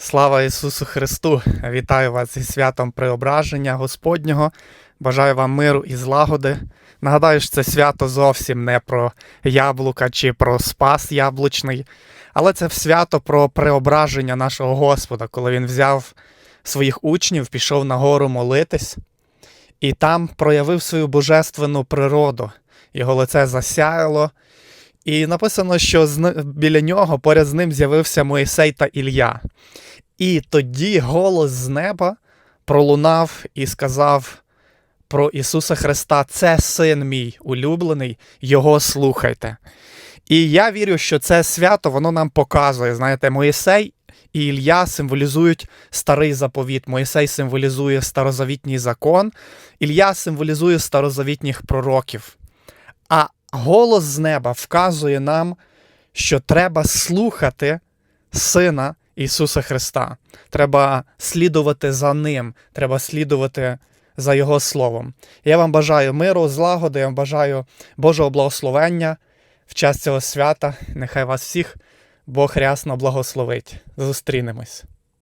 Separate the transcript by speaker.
Speaker 1: Слава Ісусу Христу! Вітаю вас зі святом Преображення Господнього. Бажаю вам миру і злагоди. Нагадаю, що це свято зовсім не про яблука чи про спас яблучний, але це свято про преображення нашого Господа, коли він взяв своїх учнів, пішов на гору молитись і там проявив свою божественну природу. Його лице засяяло. І написано, що біля нього поряд з ним з'явився Моїсей та Ілля. І тоді голос з неба пролунав і сказав про Ісуса Христа: це син мій улюблений, його слухайте. І я вірю, що це свято воно нам показує. Знаєте, Моїсей і Ілля символізують старий заповіт. Моїсей символізує старозавітній закон, Ілля символізує старозавітніх пророків. А голос з неба вказує нам, що треба слухати Сина Ісуса Христа. Треба слідувати за Ним, треба слідувати за Його Словом. Я вам бажаю миру, злагоди, я вам бажаю Божого благословення в час цього свята. Нехай вас всіх Бог рясно благословить. Зустрінемось.